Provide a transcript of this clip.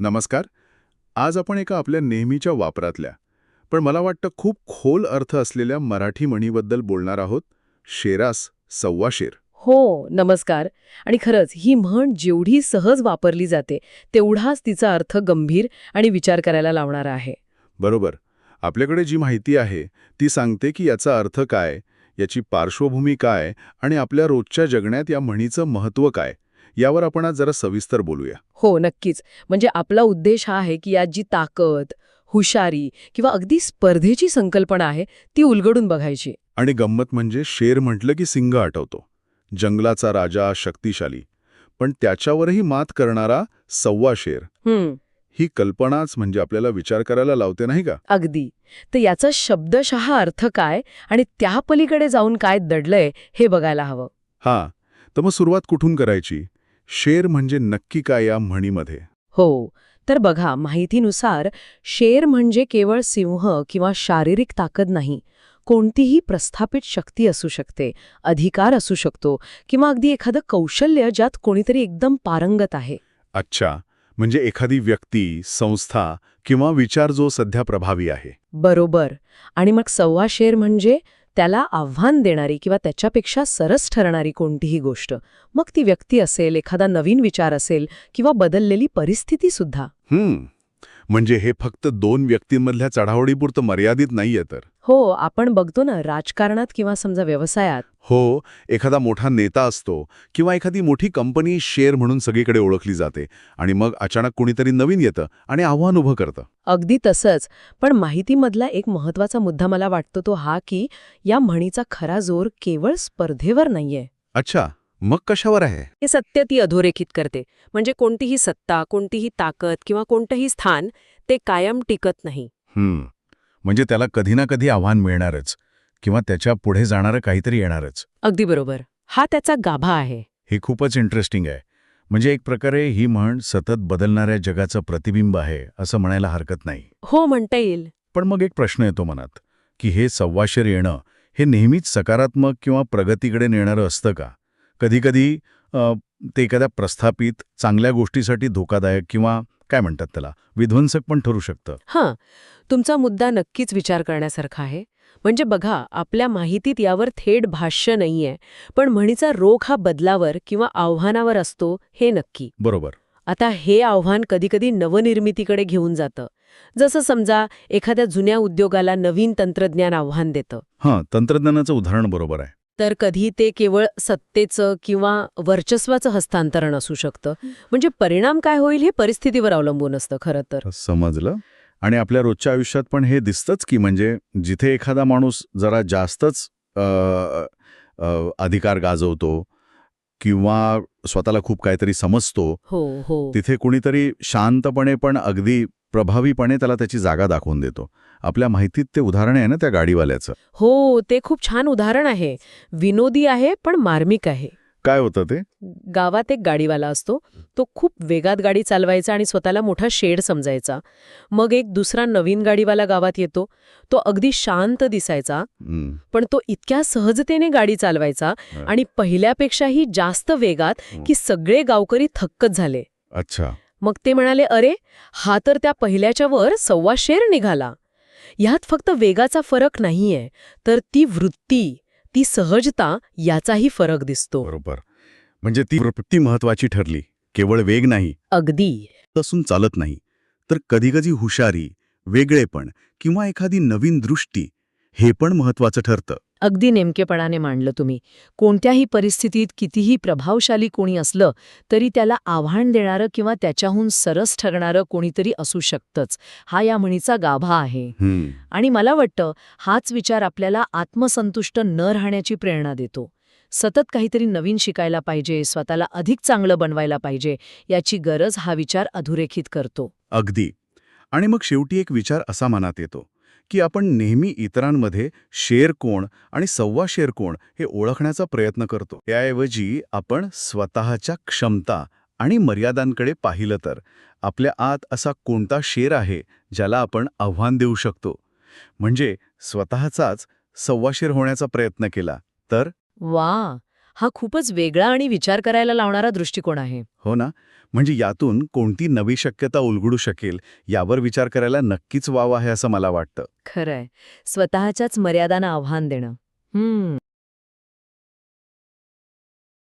नमस्कार. आज आपण एका आपल्या नेहमीच्या वापरातल्या पण मला वाटतं खूप खोल अर्थ असलेल्या मराठी म्हणीबद्दल बोलणार आहोत शेरास सव्वा शेर. हो नमस्कार. आणि खरंच ही म्हण जेवढी सहज वापरली जाते तेवढाच तिचा अर्थ गंभीर आणि विचार करायला लावणारा आहे. बरोबर. आपल्याकडे जी माहिती आहे ती सांगते की याचा अर्थ काय याची पार्श्वभूमी काय आणि आपल्या रोजच्या जगण्यात या म्हणीचं महत्त्व काय. यावर आपण आज जरा सविस्तर बोलूया. हो नक्कीच. म्हणजे आपला उद्देश हा आहे की यात जी ताकद हुशारी किंवा अगदी स्पर्धेची संकल्पना आहे ती उलगडून बघायची. आणि गंमत म्हणजे शेर म्हटलं की सिंह आठवतो. जंगलाचा राजा शक्तिशाली पण त्याच्यावरही मात करणारा सव्वा शेर. हम्म. ही कल्पनाच म्हणजे आपल्याला विचार करायला लावते नाही का? अगदी. तर याचा शब्दशः अर्थ काय आणि त्या पलीकडे जाऊन काय दडलंय हे बघायला हवं. हा. तर मग सुरुवात कुठून करायची? शेर म्हणजे नक्की काय या म्हणीमध्ये? हो तर बघा माहितीनुसार शेर म्हणजे केवळ सिंह किंवा शारीरिक ताकद नाही कोणतीही प्रस्थापित शक्ती असू शकते अधिकार असू शकतो किंवा अगदी एखादं कौशल्य ज्यात कोणीतरी एकदम पारंगत आहे. अच्छा म्हणजे एखादी व्यक्ती संस्था किंवा विचार जो सध्या प्रभावी आहे. बरोबर आणि मग सव्वा शेर म्हणजे त्याला आव्हान देणारी किंवा त्याच्यापेक्षा सरस ठरणारी कोणतीही गोष्ट. मग ती व्यक्ती असेल एखादा नवीन विचार असेल किंवा बदललेली परिस्थिती सुद्धा. म्हणजे हे फक्त दोन व्यक्तींमधल्या चढावडीपुरतं मर्यादित नाहीये तर? हो आपण बघतो ना राजकारणात किंवा समजा व्यवसायात हो एखादा मोठा नेता असतो किंवा एखादी मोठी कंपनी शेअर म्हणून सगळीकडे ओळखली जाते आणि मग अचानक कुणीतरी नवीन येतं आणि आव्हान उभं करतं. अगदी तसंच. पण माहितीमधला एक महत्त्वाचा मुद्दा मला वाटतो तो हा की या म्हणीचा खरा जोर केवळ स्पर्धेवर नाहीये. अच्छा मग कशावर आहे? हे सत्य ती अधोरेखित करते. म्हणजे कोणतीही सत्ता कोणतीही ताकद किंवा कोणतंही स्थान ते कायम टिकत नाही. हम्म. म्हणजे त्याला कधी ना कधी आव्हान मिळणारच. किंवा त्याच्या पुढे जाणारं काहीतरी येणारच. अगदी बरोबर. हा त्याचा गाभा आहे. हे खूपच इंटरेस्टिंग आहे. म्हणजे एक प्रकारे ही म्हण सतत बदलणाऱ्या जगाचं प्रतिबिंब आहे असं म्हणायला हरकत नाही. हो म्हणता येईल. पण मग एक प्रश्न येतो मनात की हे सव्वाशेर येणं हे नेहमीच सकारात्मक किंवा प्रगतीकडे नेणारं असतं का? कधीकधी ते एखाद्या प्रस्थापित चांगल्या गोष्टीसाठी धोकादायक किंवा काय म्हणतात त्याला? विध्वंसक पण ठरू शकतं. हां. तुमचा मुद्दा नक्कीच विचार करण्यासारखा आहे. म्हणजे बघा आपल्या माहितीत यावर थेट भाष्य नाहीये. पण म्हणीचा रोख हा बदलावर किंवा आव्हानावर असतो हे नक्की. बरोबर. आता हे आव्हान कधीकधी नवनिर्मितीकडे घेऊन जातं. जसं समजा एखाद्या जुन्या उद्योगाला नवीन तंत्रज्ञान आव्हान देतं. हां तंत्रज्ञानाचं उदाहरण बरोबर आहे. तर कधी ते केवळ सत्तेचं किंवा वर्चस्वाचं हस्तांतरण असू शकतं. म्हणजे परिणाम काय होईल हे परिस्थितीवर अवलंबून असतं खरं तर. समजलं. आणि आपल्या रोजच्या आयुष्यात पण हे दिसतंच की म्हणजे जिथे एखादा माणूस जरा जास्तच अधिकार गाजवतो किंवा स्वतःला खूप काहीतरी समजतो हो हो. तिथे कुणीतरी शांतपणे पण अगदी प्रभावीपणे त्याला त्याची जागा दाखवून देतो. आपल्या माहितीत ते उदाहरण आहे ना त्या गाडीवाल्याचं? हो ते खूप छान उदाहरण आहे. विनोदी आहे पण मार्मिक आहे. काय होतं ते? गावात एक गाडीवाला असतो. तो खूप वेगात गाडी चालवायचा आणि स्वतःला मोठा शेड समजायचा. मग एक दुसरा नवीन गाडीवाला गावात येतो. तो अगदी शांत दिसायचा. पण तो इतक्या सहजतेने गाडी चालवायचा. आणि पहिल्यापेक्षाही जास्त वेगात की सगळे गावकरी थक्कच झाले. अच्छा. मग ते म्हणाले अरे हा तर त्या पहिल्याच्या वर सव्वा शेर निघाला. ह्यात फक्त वेगाचा फरक नाहीये तर ती वृत्ती ती सहजता याचाही फरक दिसतो. बरोबर. म्हणजे ती वृत्ती महत्वाची ठरली. केवळ वेग नाही. अगदी. तसून चालत नाही. तर कधीकधी हुशारी वेगळेपण किंवा एखादी नवीन दृष्टी हे पण महत्वाचं ठरतं. अगदी नेमकेपणाने मांडलं तुम्ही. कोणत्याही परिस्थितीत कितीही प्रभावशाली कोणी असलं तरी त्याला आव्हान देणारं किंवा त्याच्याहून सरस ठरणारं कोणीतरी असू शकतंच. हा या म्हणीचा गाभा आहे. आणि मला वाटतं हाच विचार आपल्याला आत्मसंतुष्ट न राहण्याची प्रेरणा देतो. सतत काहीतरी नवीन शिकायला पाहिजे स्वतःला अधिक चांगलं बनवायला पाहिजे याची गरज हा विचार अधोरेखित करतो. अगदी. आणि मग शेवटी एक विचार असा मनात येतो. की आपण नेहमी इतरांमध्ये शेर कोण आणि सव्वा शेर कोण हे ओळखण्याचा प्रयत्न करतो. याऐवजी आपण स्वतःच्या क्षमता आणि मर्यादांकडे पाहिलं तर आपल्या आत असा कोणता शेर आहे ज्याला आपण आव्हान देऊ शकतो? म्हणजे स्वतःचाच सव्वाशेर होण्याचा प्रयत्न केला तर? वा हा खूपच वेगळा आणि विचार करायला लावणारा दृष्टिकोन आहे. हो ना? म्हणजे यातून कोणती नवी शक्यता उलगडू शकेल यावर विचार करायला नक्कीच वाव आहे असं मला वाटतं. खरंय. स्वतःच्याच मर्यादांना आव्हान देणं. हम्म.